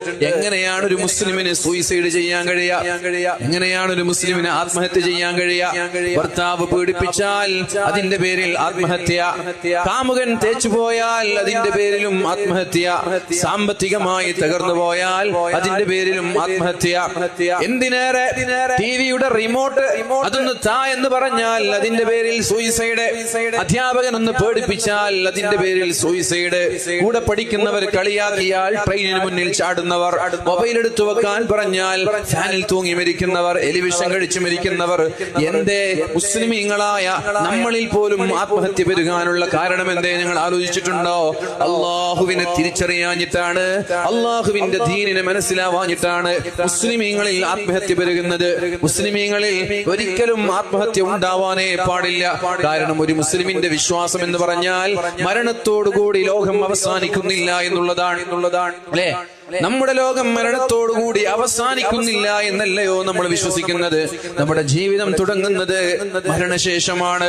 എങ്ങനെയാണ് ഒരു മുസ്ലിമിന് സൂയിസൈഡ് ചെയ്യാൻ കഴിയാ എങ്ങനെയാണ് ഒരു മുസ്ലിമിന് ആത്മഹത്യ ചെയ്യാൻ കഴിയാ ഭർത്താവ് പീഡിപ്പിച്ചാൽ അതിന്റെ പേരിൽ ആത്മഹത്യ. കാമുകൻ തേച്ചു പോയാൽ അതിന്റെ പേരിലും ആത്മഹത്യ. സാമ്പത്തികമായി തകർന്നു പോയാൽ അതിന്റെ പേരിലും ആത്മഹത്യ. എന്തിനേറെ? ടിവിയുടെ റിമോട്ട് അതൊന്ന് താ എന്ന് പറഞ്ഞാൽ അതിന്റെ പേരിൽ സൂയിസൈഡ് അധ്യാപകൻ ഒന്ന് പേടിപ്പിച്ചാൽ അതിന്റെ പേരിൽ സൂയിസൈഡ് കൂടെ പഠിക്കുന്നവർ കളിയാക്കിയാൽ ട്രെയിനിന് മുന്നിൽ ചാടുന്നവർ മൊബൈൽ എടുത്തു വെക്കാൻ പറഞ്ഞാൽ ഫാനിൽ തൂങ്ങി മരിക്കുന്നവർ എലിവിഷൻ കഴിച്ചു മരിക്കുന്നവർ എന്തേ മുസ്ലിമീങ്ങളായ നമ്മളിൽ പോലും ആത്മഹത്യ പെരുകാനുള്ള കാരണം എന്തേ ഞങ്ങൾ ആലോചിച്ചിട്ടുണ്ടോ? അള്ളാഹുവിനെ തിരിച്ചറിയാഞ്ഞിട്ടാണ് അള്ളാഹുവിന്റെ ദീനിനെ മനസ്സിലാവാഞ്ഞിട്ടാണ് മുസ്ലിമീങ്ങളിൽ ആത്മഹത്യ പെരുകുന്നത്. മുസ്ലിമീങ്ങളിൽ ഒരിക്കലും ആത്മഹത്യ ഉണ്ടാവാനേ പാടില്ല. കാരണം ഒരു മുസ്ലിമിന്റെ വിശ്വാസം എന്ന് പറഞ്ഞാൽ മരണത്തോടുകൂടി ലോകം അവസാനിക്കുന്നില്ല എന്നുള്ളതാണ് എന്നുള്ളതാണ്. അല്ലേ? നമ്മുടെ ലോകം മരണത്തോടുകൂടി അവസാനിക്കുന്നില്ല എന്നല്ലയോ നമ്മൾ വിശ്വസിക്കുന്നത്? നമ്മുടെ ജീവിതം തുടങ്ങുന്നത് മരണശേഷമാണ്.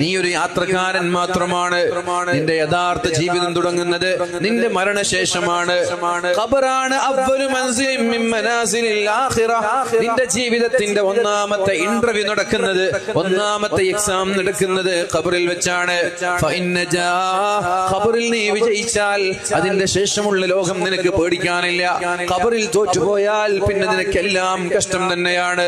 നീ ഒരു യാത്രക്കാരൻ മാത്രമാണ്. നിന്റെ യഥാർത്ഥ ജീവിതം തുടങ്ങുന്നത് നിന്റെ മരണശേഷമാണ്. ഖബറാണ് നിന്റെ ജീവിതത്തിന്റെ ഒന്നാമത്തെ ഇന്റർവ്യൂ നടക്കുന്നത് ഒന്നാമത്തെ എക്സാം നടക്കുന്നത് ഖബറിൽ വെച്ചാണ്. ഖബറിൽ നീ വിജയിച്ചാൽ അതിന്റെ ശേഷമുള്ള ലോകം നിനക്ക് പേടിക്കാനില്ല. ഖബറിൽ തോറ്റുപോയാൽ പിന്നെ നിനക്കെല്ലാം കഷ്ടം തന്നെയാണ്.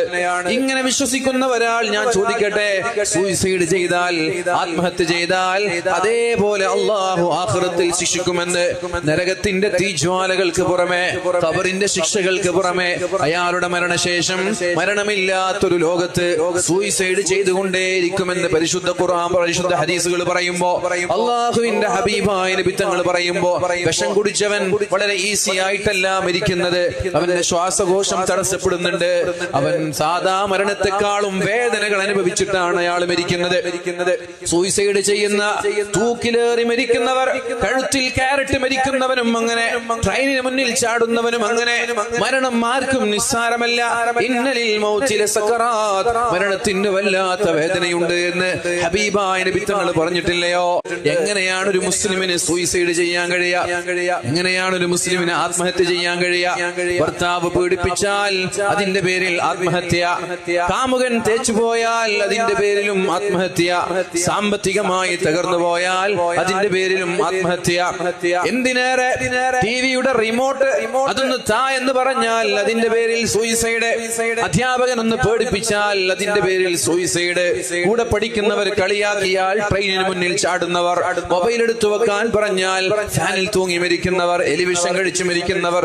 ഇങ്ങനെ വിശ്വസിക്കുന്ന ഒരാൾ ഞാൻ ചോദിക്കട്ടെ സൂയിസൈഡ് ചെയ്താൽ ആത്മഹത്യ ചെയ്താൽ അതേപോലെ അള്ളാഹു ആഹ്റത്തിൽ ശിക്ഷിക്കുമെന്ന്. നരകത്തിന്റെ തീജ്വാലകൾക്ക് പുറമെ ഖബറിന്റെ ശിക്ഷകൾക്ക് പുറമെ അയാളുടെ മരണശേഷം മരണമില്ലാത്തൊരു ലോകത്ത് സൂയിസൈഡ് ചെയ്തുകൊണ്ടേയിരിക്കുമെന്ന് പരിശുദ്ധ ഖുർആൻ പരിശുദ്ധ ഹദീസുകൾ പറയുമ്പോ അള്ളാഹുവിന്റെ ഹബീബായ നബിത്തങ്ങൾ പറയുമ്പോ വിഷം കുടിച്ചവൻ വളരെ ഈസി ആയിട്ടല്ല മരിക്കുന്നത്. അവന്റെ ശ്വാസകോശം തടസ്സപ്പെടുന്നുണ്ട്. അവൻ സാധാ മരണത്തെക്കാളും വേദനകൾ അനുഭവിച്ചിട്ടാണ് അയാൾ മരിക്കുന്നത്. സൂയിസൈഡ് ചെയ്യുന്ന തൂക്കിലേറി മരിക്കുന്നവർ കഴുത്തിൽ കാരറ്റ് മരിക്കുന്നവനും അങ്ങനെ ട്രെയിനിന് മുന്നിൽ ചാടുന്നവനും അങ്ങനെ മരണം ആർക്കും നിസ്സാരമല്ല. ഇന്നലിൽ മരണത്തിന് വല്ലാത്ത വേദനയുണ്ട് എന്ന് ഹബീബായ നബിത്തങ്ങൾ പറഞ്ഞിട്ടില്ലയോ? എങ്ങനെയാണ് ഒരു മുസ്ലിമിന് സൂയിസൈഡ് ചെയ്യാൻ കഴിയാ എങ്ങനെയാണ് ഒരു മുസ്ലിമിന് ആത്മഹത്യ ചെയ്യാൻ കഴിയാ ഭർത്താവ് പീഡിപ്പിച്ചാൽ അതിന്റെ പേരിൽ ആത്മഹത്യ. കാമുകൻ തേച്ചു പോയാൽ അതിന്റെ പേരിലും ആത്മഹത്യ. സാമ്പത്തികമായി തകർന്നു പോയാൽ അതിന്റെ പേരിലും ആത്മഹത്യ. എന്തിനേറെ? ടിവിയുടെ റിമോട്ട് അതൊന്ന് താ എന്ന് പറഞ്ഞാൽ അതിന്റെ പേരിൽ സൂയിസൈഡ് അധ്യാപകൻ ഒന്ന് പേടിപ്പിച്ചാൽ അതിന്റെ പേരിൽ സൂയിസൈഡ് കൂടെ പഠിക്കുന്നവർ കളിയാക്കിയാൽ ട്രെയിനിന് മുന്നിൽ ചാടുന്നവർ മൊബൈൽ എടുത്തു വെക്കാൻ പറഞ്ഞാൽ ഫാനിൽ തൂങ്ങി മരിക്കുന്നവർ എലിവിഷൻ കഴിച്ചു മരിക്കുന്നവർ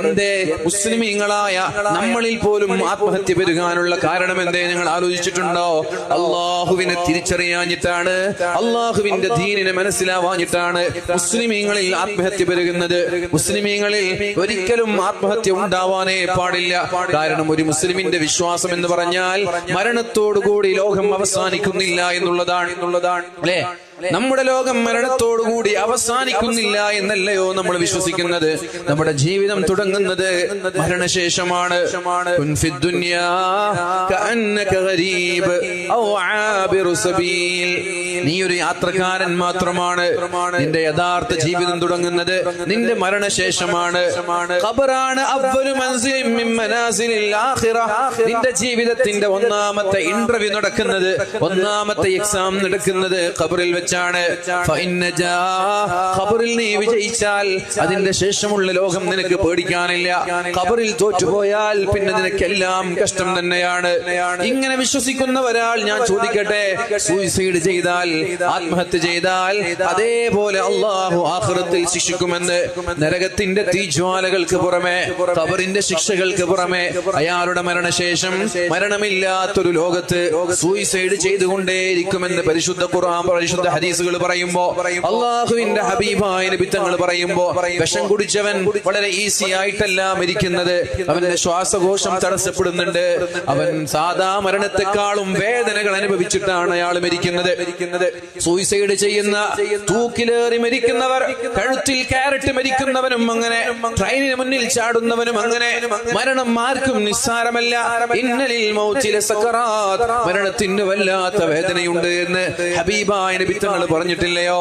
എന്തേ മുസ്ലിമീങ്ങളായ നമ്മളിൽ പോലും ആത്മഹത്യ പെരുകാനുള്ള കാരണം എന്തേ നിങ്ങൾ ആലോചിച്ചിട്ടുണ്ടോ? അള്ളാഹുവിനെ തിരിച്ചറിയാഞ്ഞിട്ടാണ് അള്ളാഹുവിന്റെ ദീനിനെ മനസ്സിലാവാഞ്ഞിട്ടാണ് മുസ്ലിമീങ്ങളിൽ ആത്മഹത്യ പെരുകുന്നത്. മുസ്ലിമീങ്ങളിൽ ഒരിക്കലും ആത്മഹത്യ ഉണ്ടാവാനേ പാടില്ല. കാരണം ഒരു മുസ്ലിമിന്റെ വിശ്വാസം എന്ന് പറഞ്ഞാൽ മരണത്തോടുകൂടി ലോകം അവസാനിക്കുന്നില്ല എന്നുള്ളതാണ് എന്നുള്ളതാണ്. അല്ലേ? നമ്മുടെ ലോകം മരണത്തോടുകൂടി അവസാനിക്കുന്നില്ല എന്നല്ലയോ നമ്മൾ വിശ്വസിക്കുന്നത്? നമ്മുടെ ജീവിതം തുടങ്ങുന്നത് മരണശേഷമാണ്. നീ ഒരു യാത്രക്കാരൻ മാത്രമാണ്. നിന്റെ യഥാർത്ഥ ജീവിതം തുടങ്ങുന്നത് നിന്റെ മരണശേഷമാണ്. ഖബറാണ് നിന്റെ ജീവിതത്തിന്റെ ഒന്നാമത്തെ ഇന്റർവ്യൂ നടക്കുന്നത് ഒന്നാമത്തെ എക്സാം നടക്കുന്നത് ഖബറിൽ വെച്ചാണ് ഖബറിൽ നീ വിജയിച്ചാൽ അതിന്റെ ശേഷമുള്ള ലോകം നിനക്ക് പേടിക്കാനില്ല. ഖബറിൽ തോറ്റുപോയാൽ പിന്നെ നിനക്കെല്ലാം കഷ്ടം തന്നെയാണ്. ഇങ്ങനെ വിശ്വസിക്കുന്ന ഒരാൾ ഞാൻ ചോദിക്കട്ടെ സൂയിസൈഡ് ചെയ്താൽ ആത്മഹത്യ ചെയ്താൽ അതേപോലെ അള്ളാഹു ആഹ്റത്തിൽ ശിക്ഷിക്കുമെന്ന് നരകത്തിന്റെ തീജ്വാലകൾക്ക് പുറമെ ഖബറിന്റെ ശിക്ഷകൾക്ക് പുറമെ അയാളുടെ മരണശേഷം മരണമില്ലാത്തൊരു ലോകത്ത് സൂയിസൈഡ് ചെയ്തുകൊണ്ടേയിരിക്കുമെന്ന് പരിശുദ്ധ ഖുർആൻ പരിശുദ്ധ ഹദീസുകൾ പറയുമ്പോ അള്ളാഹുവിന്റെ ഹബീബായ നബിത്തങ്ങൾ പറയുമ്പോ വിഷം കുടിച്ചവൻ വളരെ ഈസി ആയിട്ടല്ല മരിക്കുന്നത്. അവന്റെ ശ്വാസകോശം തടസ്സപ്പെടുന്നുണ്ട്. അവൻ സാധാ മരണത്തെക്കാളും വേദനകൾ അനുഭവിച്ചിട്ടാണ് അയാൾ മരിക്കുന്നത്. സൂയിസൈഡ് ചെയ്യുന്ന തൂക്കിലേറി മരിക്കുന്നവർ കഴുത്തിൽ കാരറ്റ് മരിക്കുന്നവനും അങ്ങനെ ട്രെയിനിന് മുന്നിൽ ചാടുന്നവനും അങ്ങനെ മരണം ആർക്കും നിസ്സാരമല്ല. ഇന്നലിൽ മരണത്തിന് വല്ലാത്ത വേദനയുണ്ട് എന്ന് ഹബീബായ നബി തങ്ങൾ പറഞ്ഞിട്ടില്ലയോ?